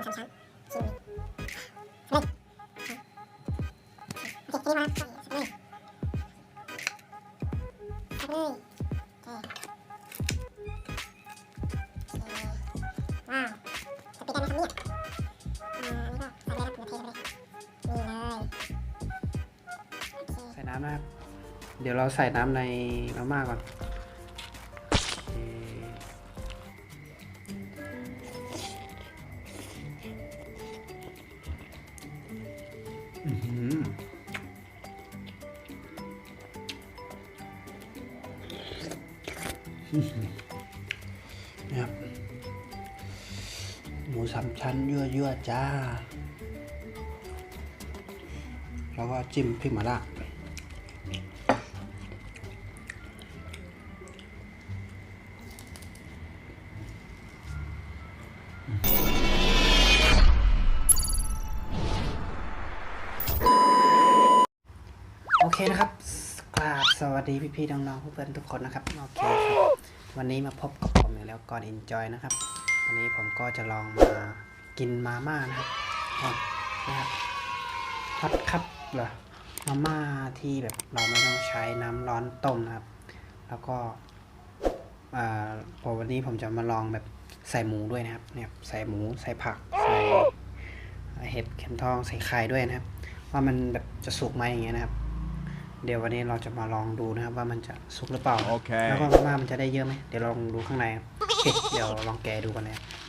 มูสามชั้นชิมเลยโอเคทีนี้มาใส่เลยใส่เลยโอเคว้าวสปีดได้ไหมครับเนี่ยอ่าอันนี้ก็ใส่เลยนะเดี๋ยวเทเลยนี่เลยโอเคใส่น้ำนะครับ เดี๋ยวเราใส่น้ำในมาม่าก่อน เนี่ยครับหมูสามชั้นยั่วๆจ้า แล้วก็จิ้มพริกหม่าล่า สวัสดีพี่ๆน้องๆเพื่อนๆทุกคนนะครับโอเคครับวันนี้มาพบกับผมอีกแล้วก่อน Enjoy นะครับ วันนี้ผมก็จะลองมากินมาม่านะครับนะครับฮอตครับเหรอมาม่าที่แบบเราไม่ต้องใช้น้ำร้อนต้มนะครับ แล้วก็อ่าพอวันนี้ผมจะมาลองแบบใส่หมูด้วยนะครับเนี่ยใส่หมูใส่ผักใส่เห็ดเข็มทองใส่ไข่ด้วยนะครับ ว่ามันแบบจะสุกไหมอย่างเงี้ยนะครับ เดี๋ยววันนี้เราจะมาลองดูนะครับว่ามันจะสุกหรือเปล่าโอเคแล้วก็มาม่ามันจะได้เยอะไหม เดี๋ยวลองดูข้างในครับโอเคเดี๋ยวลองแกะดูกันนะค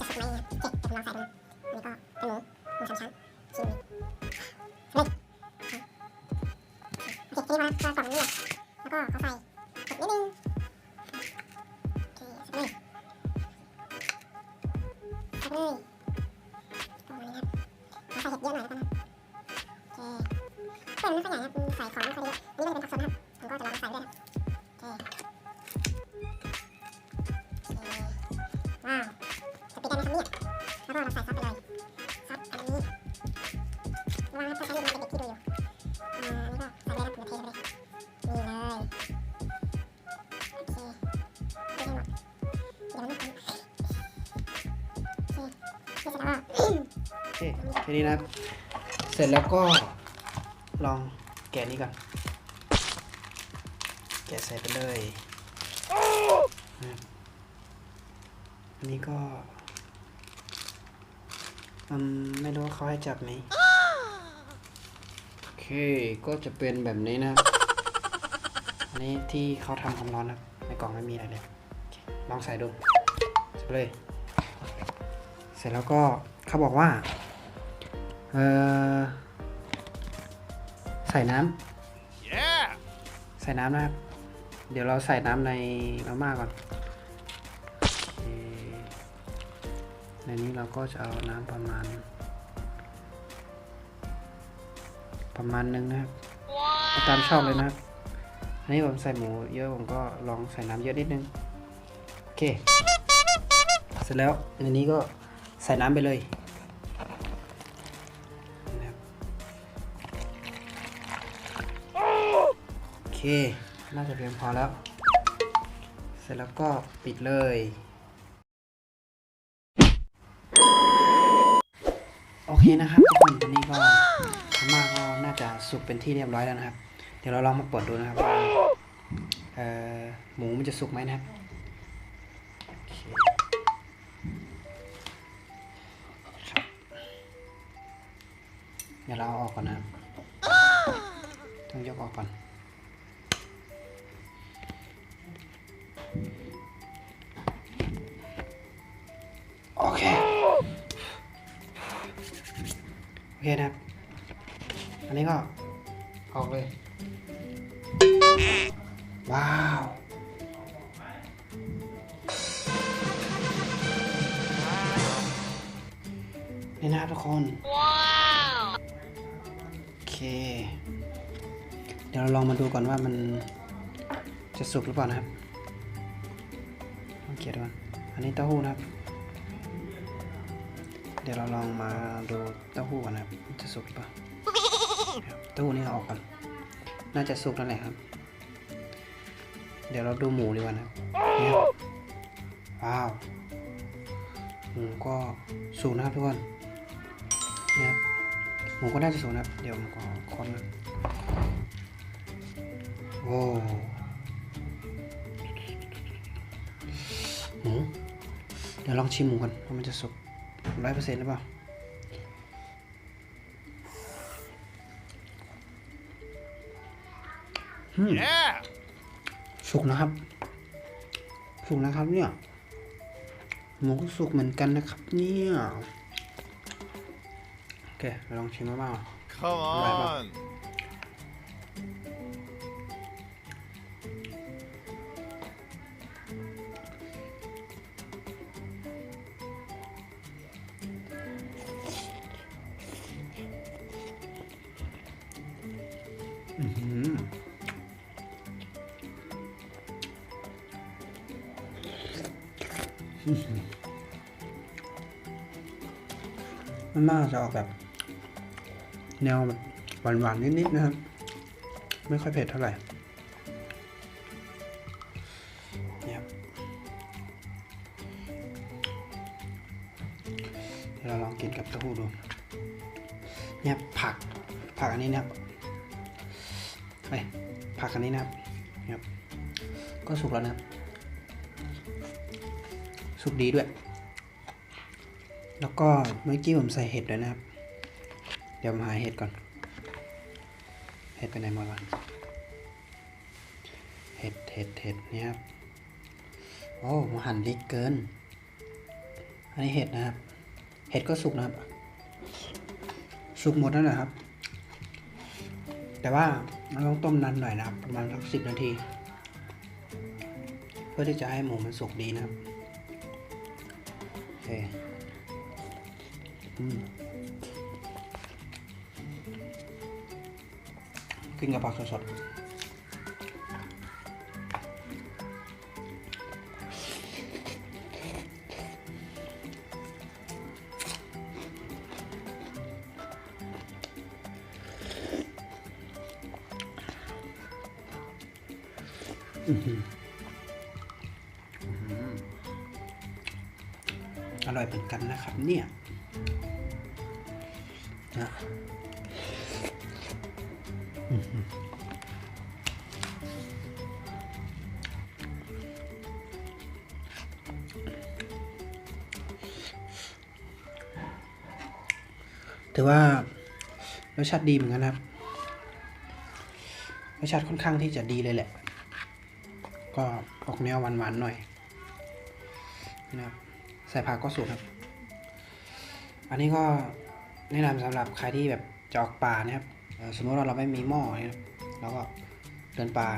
กใส่จะสุกไหมครับเคเดี๋ยวผมลองใส่ดูนะอันนี้ก็เป็นหมูหมูสามชั้นชิมเลยโอเคทีนี้มาเรากล่องนี้แหละแล้วก็เขาใส่กดนิดนึงโอเคใส่เลยใส่เลยประมาณนี้ครับเราใส่เห็ดเยอะหน่อยแล้วกันนะโอเคเพื่อนไม่ค่อยใหญ่ครับใส่ของไม่ค่อยเยอะอันนี้ก็จะเป็นผักสดครับผมก็จะลองใส่ด้วยนะโอเคโอเคว้าวสปีดได้ไหมครับเนี่ยแล้วก็เราใส่ซอสไปเลยซอสอันนี้ระวังนะถ้าใช้เยอะมันเป็นเด็กที่ดูอยู่อ่านี่ก็ใส่เลยนะผมจะเทเลยนี่เลยโอเคเทให้หมดเดี๋ยวมันไม่ทันโอเคเสร็จแล้วก็โอเคแค่นี้นะครับ เสร็จแล้วก็ลองแกะนี้ก่อนแกะใส่ไปเลยอันนี้ก็ อืมไม่รู้ว่าเขาให้จับไหมโอเคก็จะเป็นแบบนี้นะครับอันนี้ที่เขาทำความร้อนนะครับในกล่องไม่มีอะไรเลยโอเคลองใส่ดูใส่ไปเลยเสร็จแล้วก็เขาบอกว่าเออใส่น้ำ Yeah! ใส่น้ำนะครับ เดี๋ยวเราใส่น้ำในมาม่าก่อน ในนี้เราก็จะเอาน้ำประมาณ ประมาณนึงนะครับเอาตามชอบเลยนะครับอันนี้ผมใส่หมูเยอะผมก็ลองใส่น้ำเยอะนิดนึงโอเค เสร็จแล้วในนี้ก็ใส่น้ำไปเลยนะครับโอเค น่าจะเพียงพอแล้ว เสร็จแล้วก็ปิดเลย โอเคนะครับทุกคนตอนนี้ก็มาม่าก็น่าจะสุกเป็นที่เรียบร้อยแล้วนะครับ เดี๋ยวเราลองมาเปิดดูนะครับว่าเอ่อหมูมันจะสุกไหมนะครับอเคครับเดี๋ยวเราเอาออกก่อนนะครับต้องยกออกก่อนโอเค อเคนะครับ อันนี้ก็ออกเลย ว้าวนี่นะครับทุกคน ว้าวโอเค เดี๋ยวเราลองมาดูก่อนว่ามันจะสุกหรือเปล่านะครับลองเขียดก่อนอันนี้เต้าหู้นะครับ เดี๋ยวเราลองมาดูเต้าหู้ก่อนนะครับจะสุกหรือเปล่าเต้าหู้นี่เราออกก่อนน่าจะสุกแล้วแหละครับ เดี๋ยวเราดูหมูดีกว่านะเนี่ยว้าวหมูก็สุกนะครับทุกคนเนี่ยครับหมูก็น่าจะสุกนะครับ เดี๋ยวผมขอคนนะโอ้หมูเดี๋ยวลองชิมหมูกันว่ามันจะสุก ร้อยเปอร์เซ็นต์หรือเปล่าอืม Yeah! สุกนะครับ สุกนะครับเนี่ย หมูก็สุกเหมือนกันนะครับเนี่ย โอเคเราลองชิมมาบ้าง Come Right, right. on! มันน่าจะออกแบบ แนวแบบหวานๆนิดๆนะครับ ไม่ค่อยเผ็ดเท่าไหร่เนี่ยครับเราลองกินกับเต้าหู้ดู เนี่ยผักผักอันนี้นะครับไปผักอันนี้นะครับนะครับก็สุกแล้วนะครับ สุกดีด้วย แล้วก็เมื่อกี้ผมใส่เห็ดด้วยนะครับ เดี๋ยวมาหาเห็ดก่อน เห็ดไปไหนหมดวะเห็ดเห็ดเห็ดเนี่ยครับ โอ้มาหั่นเล็กเกิน อันนี้เห็ดนะครับ เห็ดก็สุกนะครับ สุกหมดแล้วนะครับ แต่ว่ามันต้องต้มนานหน่อยนะครับ ประมาณสักสิบนาที เพื่อที่จะให้หมูมันสุกดีนะครับ โอเคอืมกิ อร่อยเหมือนกันนะครับเนี่ยนะถือว่ารสชาติดีเหมือนกันครับรสชาติค่อนข้างที่จะดีเลยแหละ ก็ออกแนวหวานๆหน่อยนะครับ ใส่ผักก็สุกครับ อันนี้ก็แนะนำสำหรับใครที่แบบจะออกป่านะครับ สมมติว่าเราไม่มีหม้อเนี่ยนะครับเราก็เดินป่า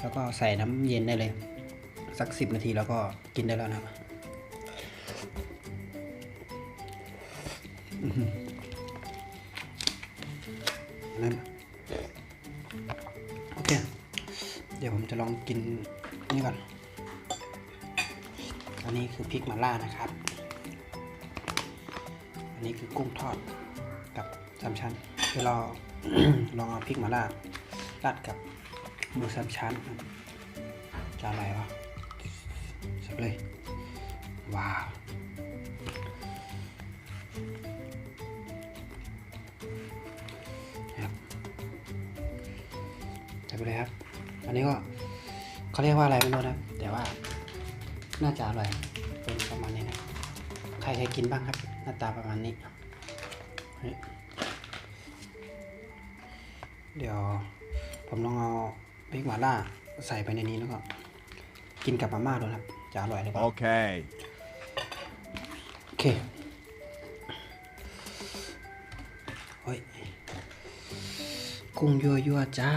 แล้วก็ใส่น้ำเย็นได้เลย สักสิบนาทีแล้วก็กินได้แล้วนะครับนั่นโอเค เดี๋ยวผมจะลองกินนี่ก่อน อันนี้คือพริกมาล่านะครับ อันนี้คือกุ้งทอดกับสามชั้นเดี๋ยวเราลองเอาพริกมาล่าราดกับหมูสามชั้นจะอะไรวะสับเลยว้าวครับใส่ไปเลยครับ อันนี้ก็เขาเรียกว่าอะไรไม่รู้นะ แต่ว่า น่าจะอร่อยเป็นประมาณนี้นะใครเคยกินบ้างครับ หน้าตาประมาณนี้เฮ้ยเดี๋ยวผมลองเอาพริกหม่าล่าใส่ไปในนี้แล้วก็ กินกับมาม่าดูนะครับ จะอร่อยหรือเปล่า Okay. เคเฮ้ยกุ้งยั่วยั่วๆจ้า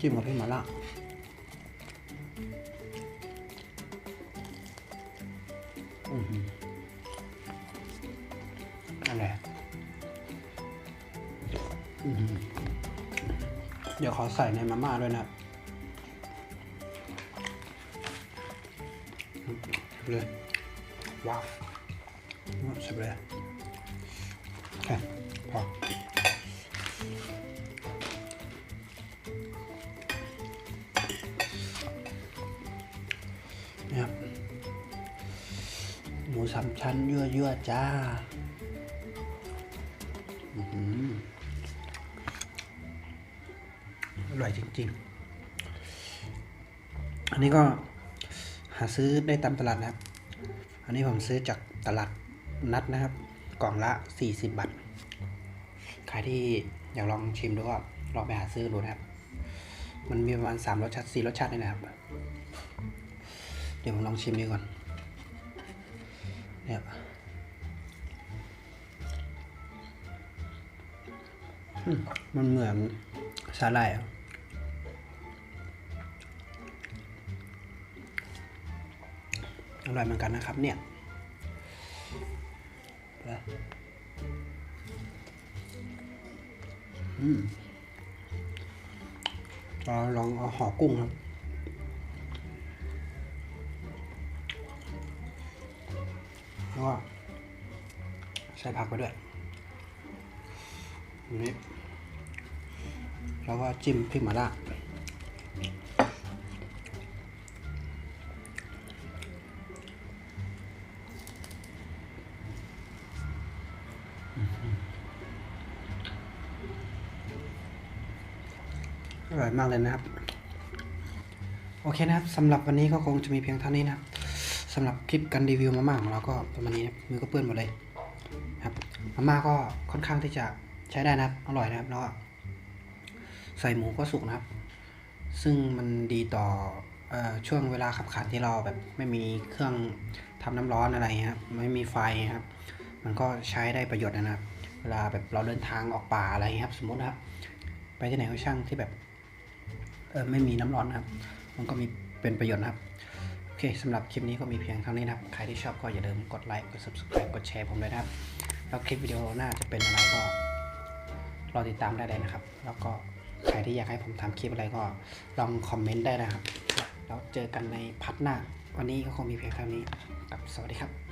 จิ้มกับพี่หมาล่าอือหืออะไรอือหือเดี๋ยวขอใส่ในมาม่าด้วยนะครับเลยว้าวใส่ไปเลยโอเคพอ นี่ยครับหมูสามชั้นยั่วยั่วๆจ้าอร่อยจริง ๆ อันนี้ก็หาซื้อได้ตามตลาดนะครับ อันนี้ผมซื้อจากตลาดนัดนะครับ กล่องละ 40 บาท ใครที่อยากลองชิมดูก็ลองไปหาซื้อดูนะครับ มันมีประมาณ 3 รสชาติ 4 รสชาติเลยนะครับ เดี๋ยวผมลองชิมดูก่อนเนี่ยมันเหมือนสาหร่ายอะอร่อยเหมือนกันนะครับเนี่ยอืมเราลองเอาห่อกุ้งครับ แล้วก็ใส่ผักไปด้วยนนี้แล้วก็จิ้มพริกหม่าล่าอร่อยมากเลยนะครับ โอเคนะครับสำหรับวันนี้ก็คงจะมีเพียงเท่านี้นะครับ สำหรับคลิปการรีวิวมาม่าของเราก็ประมาณนี้นะมือก็เปื้อนหมดเลยครับมาม่าก็ค่อนข้างที่จะใช้ได้นะครับ อร่อยนะครับ แล้วใส่หมูก็สุกนะครับ ซึ่งมันดีต่ออช่วงเวลาขับขันที่เราแบบไม่มีเครื่องทำน้ำร้อนอะไรเงี้ยครับไม่มีไฟครับ มันก็ใช้ได้ประโยชน์นะครับ เวลาแบบเราเดินทางออกป่าอะไรครับ สมมตินะครับ ไปที่ไหนก็ช่างที่แบบเออไม่มีน้ำร้อนนะครับ มันก็มีเป็นประโยชน์นะครับ อเคสำหรับคลิปนี้ก็มีเพียงเท่านี้นะครับ ใครที่ชอบก็อย่าลืมกดไลค์ กด subscribe กดแชร์ผมด้วยนะครับ แล้วคลิปวิดีโอหน้าจะเป็นอะไรก็รอติดตามได้เลยนะครับ แล้วก็ใครที่อยากให้ผมทำคลิปอะไรก็ลองคอมเมนต์ได้นะครับ แล้วเจอกันในพัทหน้า วันนี้ก็คงมีเพียงเท่านี้ครับสวัสดีครับ